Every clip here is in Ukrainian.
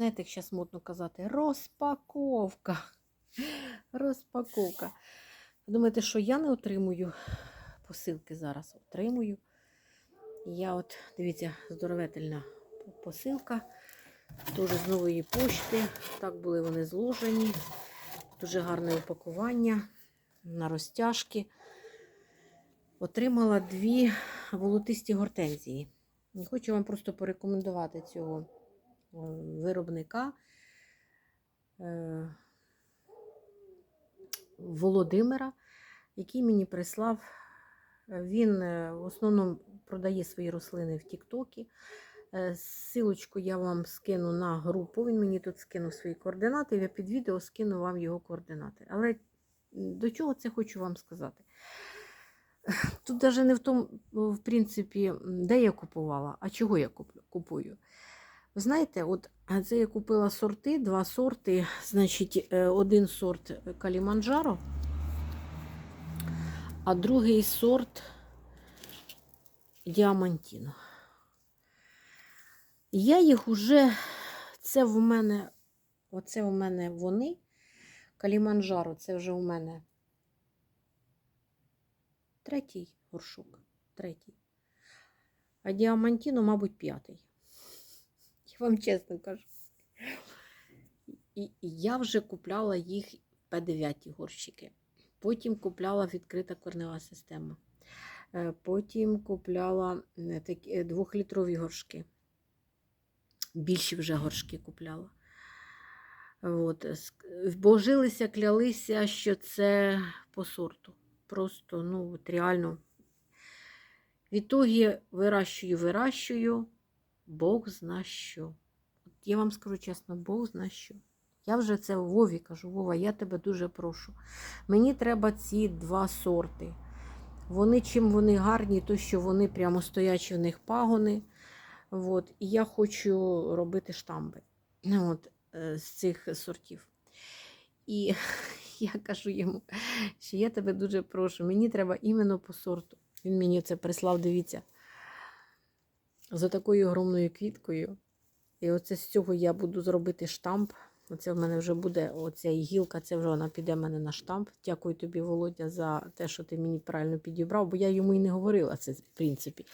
знаєте, як зараз модно казати, розпаковка. Розпаковка. Думаєте, що я не отримую посилки зараз? Отримую. Я от, дивіться, здоровительна посилка. Теж з нової пошти. Так були вони зложені. Дуже гарне упакування на розтяжки. Отримала дві волотисті гортензії. Хочу вам просто порекомендувати цього виробника е, Володимира, який мені прислав. Він е, в основному продає свої рослини в Тіктокі. Е, Силочку я вам скину на групу. Він мені тут скинув свої координати. Я під відео скину вам його координати. Але до чого це хочу вам сказати? Тут навіть не в тому, в принципі, де я купувала, а чого я куплю- купую. Ви знаєте, от це я купила сорти, два сорти. Значить, е, один сорт Каліманджаро, а другий сорт Діамантіно. Я їх уже, це в мене, оце в мене вони. Каліманджаро, це вже у мене третій горшок. Третій. А Діамантіно, мабуть, п'ятий. Вам чесно кажу. І, і я вже купляла їх П9 горщики. Потім купляла відкрита корнева система. Е, Потім купляла е, такі е, двохлітрові горшки. Більші вже горшки купляла. От. Божилися, клялися, що це по сорту. Просто, ну, от реально. Відтоді вирощую, вирощую, Бог зна що. От я вам скажу чесно, Бог зна що. Я вже це Вові кажу, Вова, я тебе дуже прошу. Мені треба ці два сорти. Вони чим вони гарні, то що вони прямо стоячі в них пагони. От, і я хочу робити штамби от, е, з цих сортів. І я кажу йому, що я тебе дуже прошу, мені треба іменно по сорту. Він мені це прислав, дивіться, за такою огромною квіткою. І оце з цього я буду зробити штамп. Оце в мене вже буде оця гілка, це вже вона піде в мене на штамп. Дякую тобі, Володя, за те, що ти мені правильно підібрав, бо я йому і не говорила це, в принципі.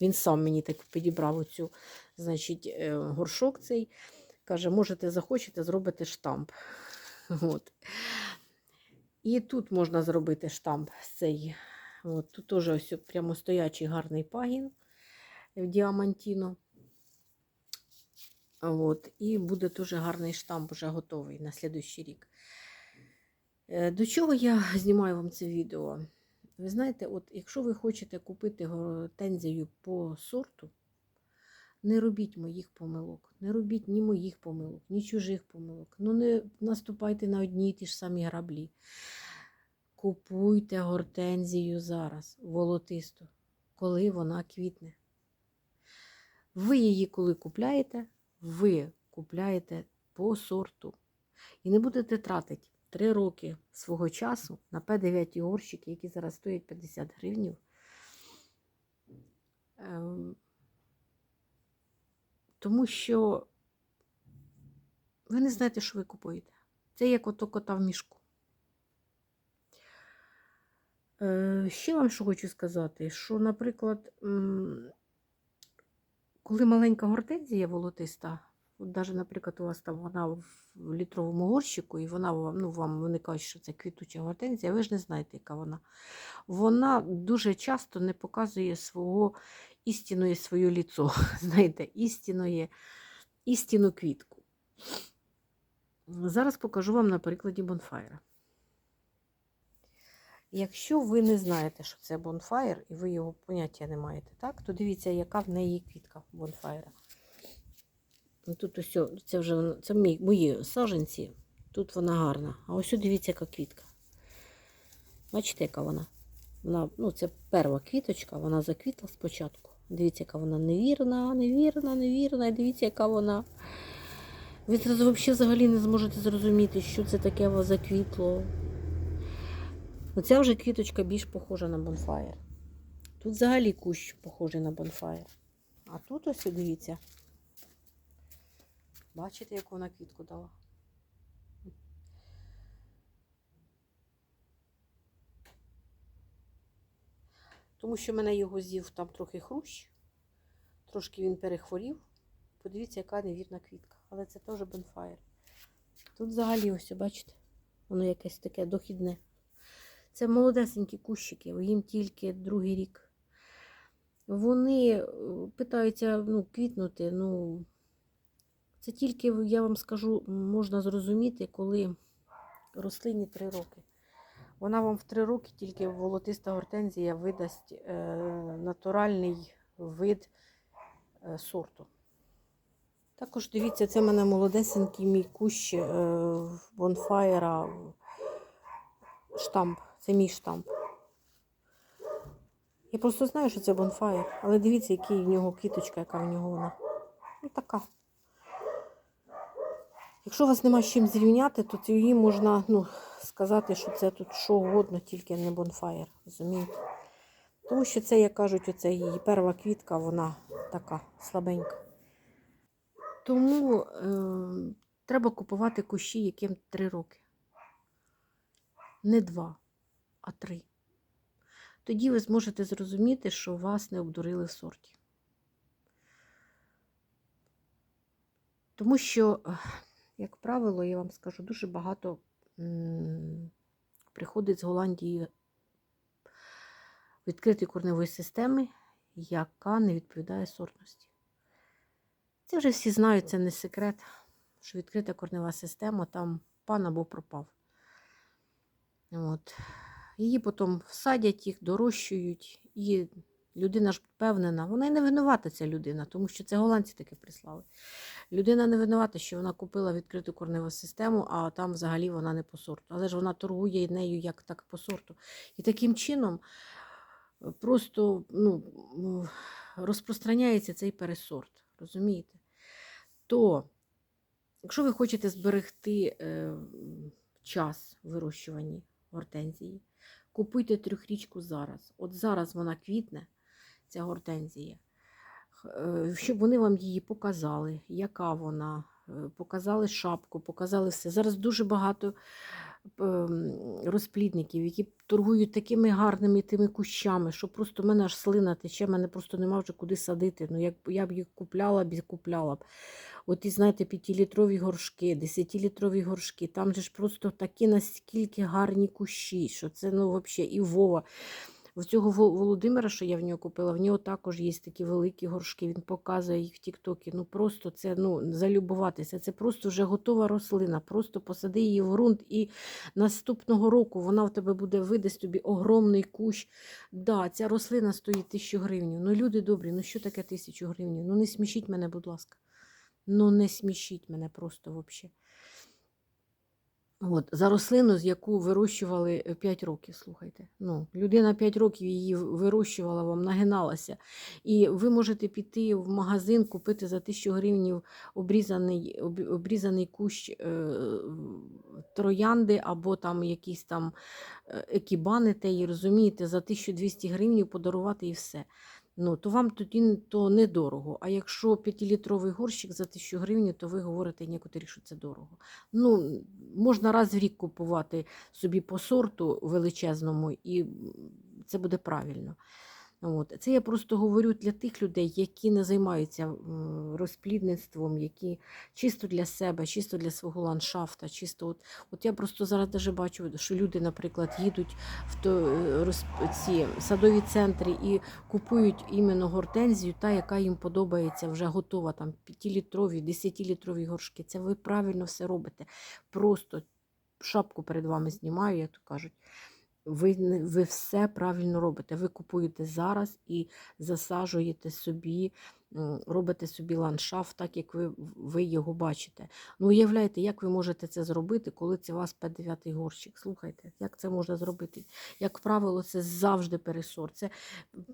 Він сам мені так підібрав оцю, значить, е, горшок цей. Каже, можете захочете, зробите штамп. От. І тут можна зробити штамп з цей. От, тут теж ось прямо стоячий гарний пагін в діамантіно. От, і буде дуже гарний штамп вже готовий на слідуючий рік. Е, До чого я знімаю вам це відео? Ви знаєте, от якщо ви хочете купити гортензію по сорту, не робіть моїх помилок, не робіть ні моїх помилок, ні чужих помилок. Ну не наступайте на одні й ті ж самі граблі. Купуйте гортензію зараз, волотисту, коли вона квітне. Ви її, коли купляєте, ви купляєте по сорту. І не будете тратити 3 роки свого часу на П9 горщики, які зараз стоять 50 гривнів. Ем, Тому що ви не знаєте, що ви купуєте. Це як ото кота в мішку. Е, Ще вам що хочу сказати, що, наприклад, коли маленька гортензія волотиста, от навіть, наприклад, у вас там вона в літровому горщику, і вона ну, вам виникає, що це квітуча гортензія, ви ж не знаєте, яка вона. Вона дуже часто не показує свого істинної своє ліцо, знаєте, істинної, істинну квітку. Зараз покажу вам на прикладі бонфайра. Якщо ви не знаєте, що це бонфайр, і ви його поняття не маєте, так, то дивіться, яка в неї квітка бонфайра. Ну, Тут ось, це вже це мій, мої саженці. Тут вона гарна. А ось дивіться, яка квітка. Бачите, яка вона? Вона, ну, це перша квіточка, вона заквітла спочатку. Дивіться, яка вона невірна, невірна, невірна. І дивіться, яка вона. Ви зразу взагалі не зможете зрозуміти, що це таке заквітло. Оця вже квіточка більш похожа на бонфаєр. Тут взагалі кущ похожий на бонфаєр. А тут ось дивіться. Бачите, яку вона квітку дала? Тому що мене його з'їв там трохи хрущ, трошки він перехворів. Подивіться, яка невірна квітка. Але це теж бонфаєр. Тут взагалі ось, бачите, воно якесь таке дохідне. Це молодесенькі кущики, їм тільки другий рік. Вони е, питаються ну, квітнути. Ну, це тільки, я вам скажу, можна зрозуміти, коли рослині 3 роки. Вона вам в 3 роки тільки волотиста гортензія видасть е, натуральний вид е, сорту. Також дивіться, це в мене молодесенький мій кущ е, бонфаєра штамп. Це мій штамп. Я просто знаю, що це бонфаєр, але дивіться, який в нього квіточка, яка в нього вона. Ну, така. Якщо у вас нема з чим зрівняти, то її можна ну, сказати, що це тут що угодно, тільки не бонфаєр. Розумієте? Тому що це, як кажуть, оце її перша квітка, вона така слабенька. Тому е, треба купувати кущі, яким 3 роки. Не 2, а 3. Тоді ви зможете зрозуміти, що вас не обдурили в сорті. Тому що, як правило, я вам скажу, дуже багато приходить з Голландії відкритої корневої системи, яка не відповідає сортності. Це вже всі знають, це не секрет, що відкрита корнева система, там пан або пропав. От. Її потім всадять, їх дорощують, і людина ж впевнена, вона і не винувата ця людина, тому що це голландці таке прислали. Людина не винувата, що вона купила відкриту корневу систему, а там взагалі вона не по сорту. Але ж вона торгує нею як так по сорту. І таким чином просто ну, розпространяється цей пересорт. Розумієте? То, якщо ви хочете зберегти е, час в вирощуванні гортензії, купуйте трьохрічку зараз. От зараз вона квітне, ця гортензія, е, щоб вони вам її показали, яка вона, е, показали шапку, показали все. Зараз дуже багато розплідників, які торгують такими гарними тими кущами, що просто в мене аж слина тече, мене просто нема вже куди садити. Ну, як я б їх купляла б, купляла б. От і знаєте, 5-літрові горшки, 10-літрові горшки. Там же ж просто такі наскільки гарні кущі, що це ну, взагалі і Вова. У цього Володимира, що я в нього купила, в нього також є такі великі горшки. Він показує їх в Тіктокі. Ну просто це ну, залюбуватися. Це просто вже готова рослина. Просто посади її в ґрунт, і наступного року вона в тебе буде видасть тобі огромний кущ. Да, Ця рослина стоїть тисячу гривень. Ну, люди добрі, ну що таке тисячу гривень? Ну не смішіть мене, будь ласка. Ну, не смішіть мене просто взагалі. От, За рослину, з яку вирощували 5 років, слухайте. Ну, Людина 5 років її вирощувала, вам нагиналася. І ви можете піти в магазин, купити за 1000 гривень обрізаний обрізаний кущ е, троянди або там якісь там е, екібани, теї, розумієте, за 1200 гривень подарувати і все ну, то вам тоді то недорого. А якщо 5-літровий горщик за 1000 гривень, то ви говорите що це дорого. Ну, Можна раз в рік купувати собі по сорту величезному, і це буде правильно. От. Це я просто говорю для тих людей, які не займаються розплідництвом, які чисто для себе, чисто для свого ландшафта. чисто От от я просто зараз даже бачу, що люди, наприклад, їдуть в то, е, роз, ці садові центри і купують іменно гортензію, та, яка їм подобається, вже готова, там 5-літрові, 10-літрові горшки. Це ви правильно все робите. Просто шапку перед вами знімаю, як то кажуть. Ви ви все правильно робите. Ви купуєте зараз і засаджуєте собі, робите собі ландшафт, так як ви ви його бачите. Ну, уявляєте, як ви можете це зробити, коли це у вас 5-9 горщик. Слухайте, як це можна зробити? Як правило, це завжди пересорт. Це,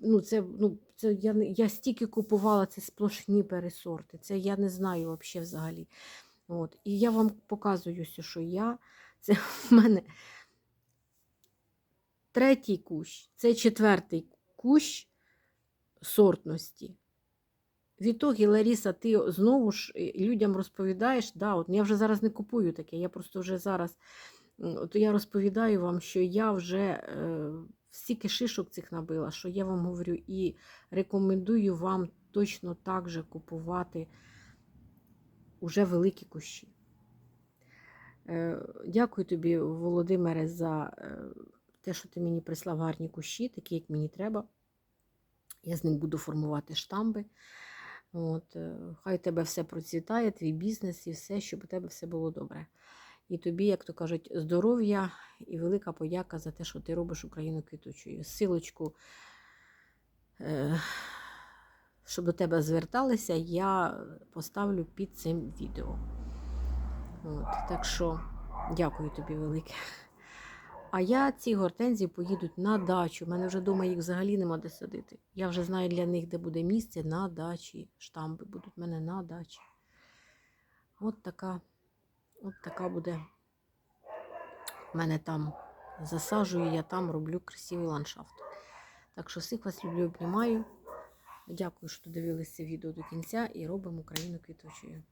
ну, це, ну, це, Я я стільки купувала це сплошні пересорти. Це я не знаю взагалі. От. І я вам показую, що я, це в мене. Третій кущ це четвертий кущ сортності. В ітогі, Ларіса, ти знову ж е, людям розповідаєш, да, от я вже зараз не купую таке, я просто вже зараз от я розповідаю вам, що я вже е, стільки шишок цих набила, що я вам говорю і рекомендую вам точно так же купувати уже великі кущі. Е, Дякую тобі, Володимире, за е, те, що ти мені прислав гарні кущі, такі, як мені треба. Я з ним буду формувати штамби. От, е, хай у тебе все процвітає, твій бізнес і все, щоб у тебе все було добре. І тобі, як то кажуть, здоров'я і велика подяка за те, що ти робиш Україну квітучою. Силочку, е, щоб до тебе зверталися, я поставлю під цим відео. От, так що дякую тобі велике. А я ці гортензії поїдуть на дачу. У мене вже вдома їх взагалі нема де садити. Я вже знаю для них, де буде місце на дачі. Штамби будуть в мене на дачі. От така, от така буде. У мене там засаджую, я там роблю красивий ландшафт. Так що всіх вас люблю, обнімаю. Дякую, що дивилися відео до кінця і робимо Україну квіточою.